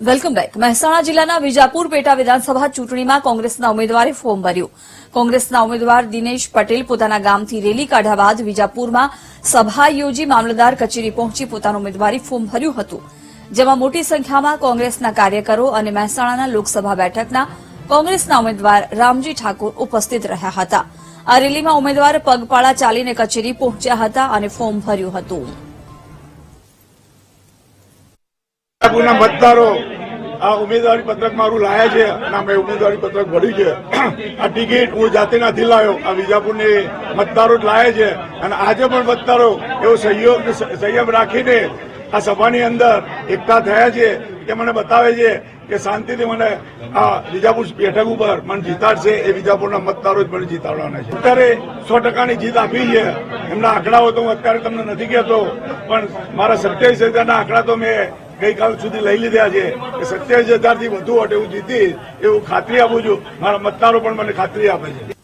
Welcome back. Mehsana જિલ્લાના વિજાપુર પેટા વિધાનસભા ચૂંટણીમાં કોંગ્રેસના ઉમેદવારે ફોર્મ ભર્યું. કોંગ્રેસના ઉમેદવાર દિનેશ પટેલ પોતાના ગામથી રેલી કાઢ્યા બાદ વિજાપુરમાં સભા યોજી મામલતદાર કચેરી પહોંચી પોતાનું ઉમેદવારી ફોર્મ ભર્યું હતું. જેમાં મોટી સંખ્યામાં કોંગ્રેસના કાર્યકરો અને મહેસાણાના લોકસભા બેઠકના કોંગ્રેસના ઉમેદવાર રામજી ઠાકોર ઉપસ્થિત રહ્યા હતા. આ રેલીમાં ઉમેદવાર પગપાળા ચાલીને કચેરી પહોંચ્યા હતા અને ફોર્મ ભર્યું હતું. મતદારો આ ઉમેદવારી પત્રક મારું લાયા છે અને મેં ઉમેદવારી પત્રક ભર્યું છે. આ ટિકિટ હું જાતે નથી લાવ્યો આ વિજાપુરની મતદારો જ લાયા છે. અને આજે પણ મતદારો એવો સહયોગ સંયમ રાખીને આ સભાની અંદર એકઠા થયા છે કે મને બતાવે છે કે શાંતિથી મને આ વિજાપુર બેઠક ઉપર મને જીતાડશે એ વિજાપુરના મતદારો જ મને જીતાડવાના છે. અત્યારે સો ટકાની જીત આપી છે. એમના આંકડાઓ તો હું અત્યારે તમને નથી કહેતો, પણ મારા સત્યાવીસ હજારના આંકડા તો મેં ગઈકાલ સુધી લઈ લીધા છે. કે સત્યાવીસ હજારથી વધુ વોટ એવું જીતી એવું ખાતરી આપું છું. મારા મતદારો પણ મને ખાતરી આપે છે.